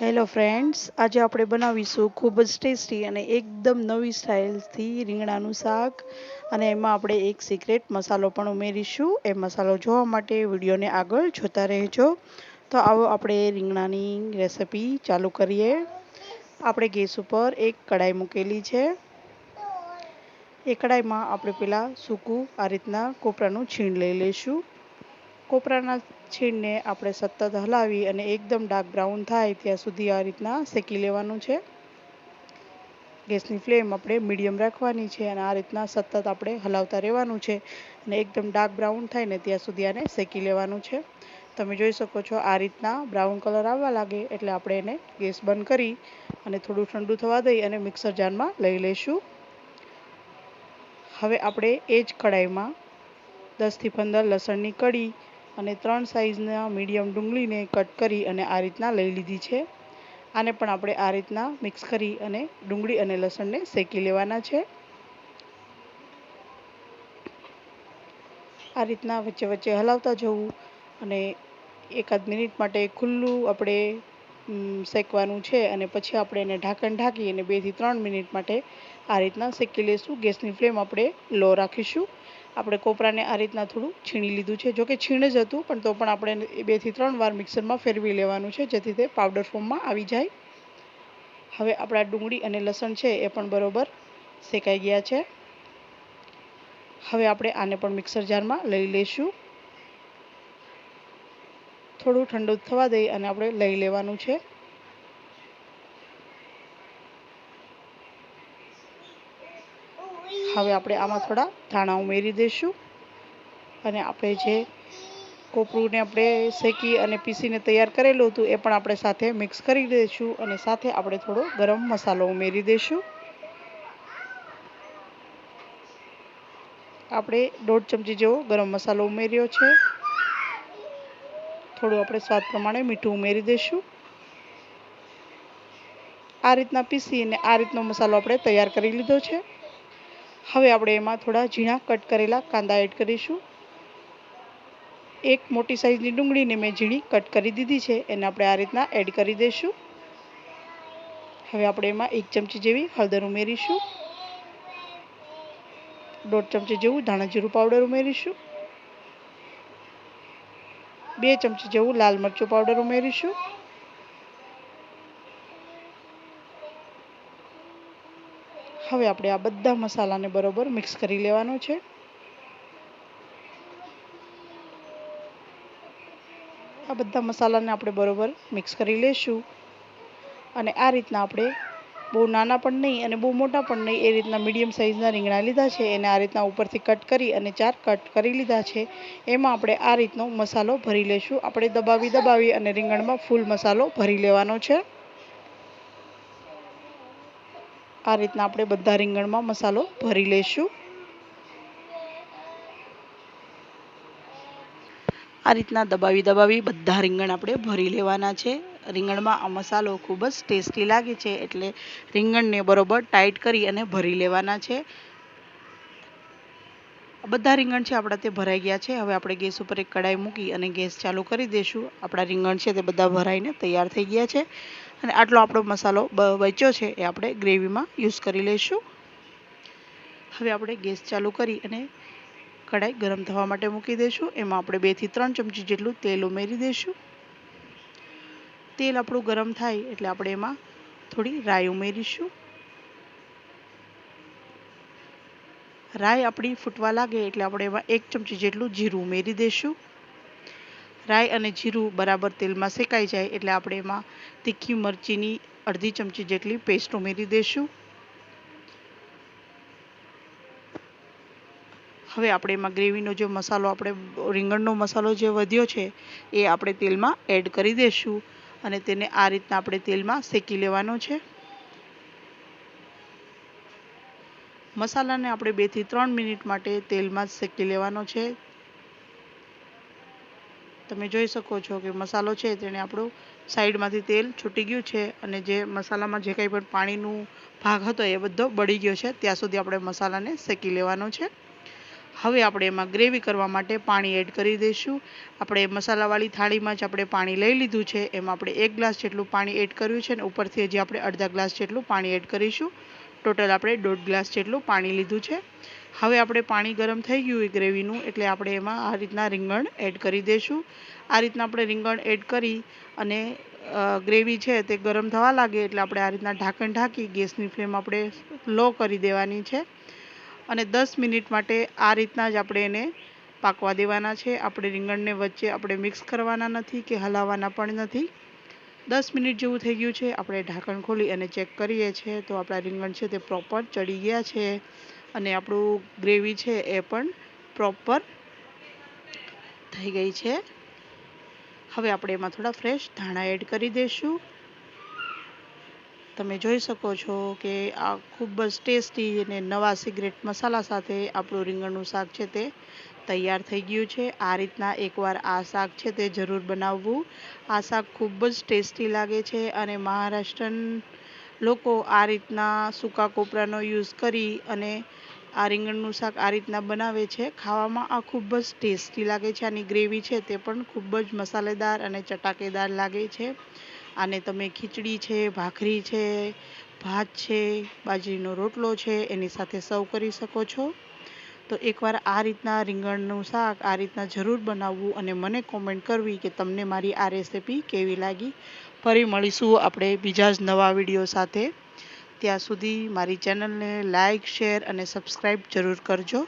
Hello friends આજે આપણે બનાવીશું ખૂબ જ ટેસ્ટી અને એકદમ નવી સ્ટાઇલથી રીંગણાનું શાક. અને એમાં આપણે એક સિક્રેટ મસાલો પણ ઉમેરીશું. એ મસાલો જોવા માટે વિડીયોને આગળ જોતા રહેજો. તો આવો આપણે રીંગણાની રેસિપી ચાલુ કરીએ. આપણે ગેસ ઉપર એક કઢાઈ મૂકેલી છે. એ કઢાઈમાં આપણે પહેલાં સૂકું આ રીતના કોપરાનું છીણ લઈ લઈશું. કોપરાના છીણને આપણે સતત હલાવી અને એકદમ ડાર્ક બ્રાઉન થાય ત્યાં સુધી આ રીતના શેકી લેવાનું છે. ગેસની ફ્લેમ આપણે મીડિયમ રાખવાની છે અને આ રીતના સતત આપણે હલાવતા રહેવાનું છે અને એકદમ ડાર્ક બ્રાઉન થાય ને ત્યાં સુધી આને શેકી લેવાનું છે. તમે જોઈ શકો છો આ રીતના બ્રાઉન કલર આવવા લાગે એટલે આપણે એને ગેસ બંધ કરી અને થોડું ઠંડુ થવા દઈ અને મિક્સર જારમાં લઈ લઈશું. હવે આપણે એ જ કઢાઈમાં દસથી પંદર લસણની કળી અને ત્રણ સાઇઝના મીડિયમ ડુંગળીને કટ કરી અને આ રીતના લઈ લીધી છે. આને પણ આપણે આ રીતના મિક્સ કરી અને ડુંગળી અને લસણને શેકી લેવાના છે. આ રીતના વચ્ચે વચ્ચે હલાવતા જવું અને એકાદ મિનિટ માટે ખુલ્લું આપણે શેકવાનું છે અને પછી આપણે એને ઢાંકણ ઢાંકી અને બેથી ત્રણ મિનિટ માટે આ રીતના શેકી લઈશું ગેસની ફ્લેમ આપણે લો રાખીશું. આપણે કોપરાને આ રીતના થોડું છીણી લીધું છે. જોકે છીણ જ હતું, પણ તો પણ આપણે બેથી ત્રણ વાર મિક્સરમાં ફેરવી લેવાનું છે, જેથી તે પાવડર ફોર્મમાં આવી જાય. હવે આપણા ડુંગળી અને લસણ છે એ પણ બરોબર શેકાઈ ગયા છે. હવે આપણે આને પણ મિક્સર જારમાં લઈ લઈશું. થોડું ઠંડુ થવા દઈ અને આપણે લઈ લેવાનું છે. હવે આપણે આમાં થોડા ધાણા ઉમેરી દઈશું. અને આપણે જે કોપરુંને આપણે શેકી અને પીસીને તૈયાર કરેલું હતું, એ પણ આપણે સાથે મિક્સ કરી દઈશું અને સાથે આપણે થોડો ગરમ મસાલો ઉમેરી દઈશું. આપણે દોઢ ચમચી જેવો ગરમ મસાલો ઉમેર્યો છે. થોડું આપણે સ્વાદ પ્રમાણે મીઠું ઉમેરી દઈશું. આ રીતના પીસીને આ રીતનો મસાલો આપણે તૈયાર કરી લીધો છે. હવે આપણે એમાં થોડા ઝીણા કટ કરેલા કાંદા એડ કરીશું. એક મોટી સાઈઝની ડુંગળીને મેં ઝીણી કટ કરી દીધી છે, એને આપણે આ રીતના એડ કરી દઈશું. હવે આપણે એમાં એક ચમચી જેવી હળદર ઉમેરીશું. દોઢ ચમચી જેવું ધાણા જીરું પાવડર ઉમેરીશું. બે ચમચી જેવું લાલ મરચું પાવડર ઉમેરીશું. હવે આપણે આ બધા મસાલાને બરોબર મિક્સ કરી લેવાનો છે. આ બધા મસાલાને આપણે બરોબર મિક્સ કરી લઈશું અને આ રીતના આપણે બહુ નાના પણ નહીં અને બહુ મોટા પણ નહીં, એ રીતના મીડિયમ સાઇઝના રીંગણા લીધા છે. એને આ રીતના ઉપરથી કટ કરી અને ચાર કટ કરી લીધા છે. એમાં આપણે આ રીતનો મસાલો ભરી લઈશું આપણે દબાવી દબાવી અને રીંગણમાં ફૂલ મસાલો ભરી લેવાનો છે. આ રીતના આપણે બધા રીંગણમાં મસાલો ભરી લઈશું. આ રીતના દબાવી દબાવી બધા રીંગણ આપણે ભરી લેવાના છે. રીંગણમાં આ મસાલો ખૂબ જ ટેસ્ટી લાગે છે એટલે રીંગણને બરોબર ટાઈટ કરી અને ભરી લેવાના છે. બધા રીંગણ છે આપણા તે ભરાઈ ગયા છે. હવે આપણે ગેસ ઉપર એક કડાઈ મૂકી અને ગેસ ચાલુ કરી દઈશું આપણા રીંગણ છે તે બધા ભરાઈને તૈયાર થઈ ગયા છે. અને આટલો આપણો મસાલો બચ્યો છે એ આપણે ગ્રેવીમાં યુઝ કરી લઈશું. હવે આપણે ગેસ ચાલુ કરી અને કઢાઈ ગરમ થવા માટે મૂકી દઈશું એમાં આપણે બેથી ત્રણ ચમચી જેટલું તેલ ઉમેરી દઈશું તેલ આપણું ગરમ થાય એટલે આપણે એમાં થોડી રાઈ ઉમેરીશું. રાઈ આપણી ફૂટવા લાગે એટલે આપણે એમાં એક ચમચી જેટલું જીરું ઉમેરી દઈશું રાઈ અને જીરું બરાબર તેલમાં શેકાઈ જાય એટલે આપણે એમાં તીખી મરચીની અડધી ચમચી જેટલી પેસ્ટ ઉમેરી દઈશું હવે આપણે એમાં ગ્રેવીનો જે મસાલો, આપણે રીંગણનો મસાલો જે વધ્યો છે, એ આપણે તેલમાં એડ કરી દઈશું અને તેને આ રીતના આપણે તેલમાં શેકી લેવાનો છે. મસાલાને આપણે બેથી ત્રણ મિનિટ માટે તેલમાં જ શેકી લેવાનો છે. તમે જોઈ શકો છો કે મસાલો છે તેને આપણું સાઈડમાંથી તેલ છૂટી ગયું છે અને જે મસાલામાં જે કંઈ પણ પાણીનું ભાગ હતો એ બધો બળી ગયો છે. ત્યાં સુધી આપણે મસાલાને શેકી લેવાનો છે. હવે આપણે એમાં ગ્રેવી કરવા માટે પાણી એડ કરી દઈશું. આપણે મસાલાવાળી થાળીમાં જ આપણે પાણી લઈ લીધું છે. એમાં આપણે એક ગ્લાસ જેટલું પાણી એડ કર્યું છે અને ઉપરથી હજી આપણે અડધા ગ્લાસ જેટલું પાણી એડ કરીશું. ટોટલ આપણે દોઢ ગ્લાસ જેટલું પાણી લીધું છે. હવે આપણે પાણી ગરમ થઈ ગયું એ ગ્રેવીનું, એટલે આપણે એમાં આ રીતના રીંગણ એડ કરી દઈશું આ રીતના આપણે રીંગણ એડ કરી અને ગ્રેવી છે તે ગરમ થવા લાગે એટલે આપણે આ રીતના ઢાંકણ ઢાંકી ગેસની ફ્લેમ આપણે લો કરી દેવાની છે. અને દસ મિનિટ માટે આ રીતના જ આપણે એને પાકવા દેવાના છે. આપણે રીંગણને વચ્ચે આપણે મિક્સ કરવાના નથી કે હલાવવાના પણ નથી. દસ મિનિટ જેવું થઈ ગયું છે. આપણે ઢાંકણ ખોલી અને ચેક કરીએ છીએ તો આપણા રીંગણ છે તે પ્રોપર ચડી ગયા છે અને આપણું ગ્રેવી છે એ પણ પ્રોપર થઈ ગઈ છે. હવે આપણે એમાં થોડા ફ્રેશ ધાણા એડ કરી દઈશું. તમે જોઈ શકો છો કે આ ખૂબ જ ટેસ્ટી અને નવા સિગરેટ મસાલા સાથે આપણું રીંગણનું શાક છે તે તૈયાર થઈ ગયું છે. આ રીતના એકવાર આ શાક છે તે જરૂર બનાવવું. આ શાક ખૂબ જ ટેસ્ટી લાગે છે અને મહારાષ્ટ્રન લોકો આ રીતના સૂકા કોપરાનો યુઝ કરી અને આ રીંગણનું શાક આ રીતના બનાવે છે. ખાવામાં આ ખૂબ જ ટેસ્ટી લાગે છે. આની ગ્રેવી છે તે પણ ખૂબ જ મસાલેદાર અને ચટાકેદાર લાગે છે. આને તમે ખીચડી છે, ભાખરી છે, ભાત છે, બાજરીનો રોટલો છે, એની સાથે સર્વ કરી શકો છો. તો એકવાર આ રીતના રીંગણનું શાક આ રીતના જરૂર બનાવવું અને મને કોમેન્ટ કરવી કે તમને મારી આ રેસીપી કેવી લાગી. ફરી મળીશું આપણે બીજા જ નવા વીડિયો સાથે. ત્યાં સુધી મારી ચેનલને લાઇક શેર અને સબસ્ક્રાઈબ જરૂર કરજો.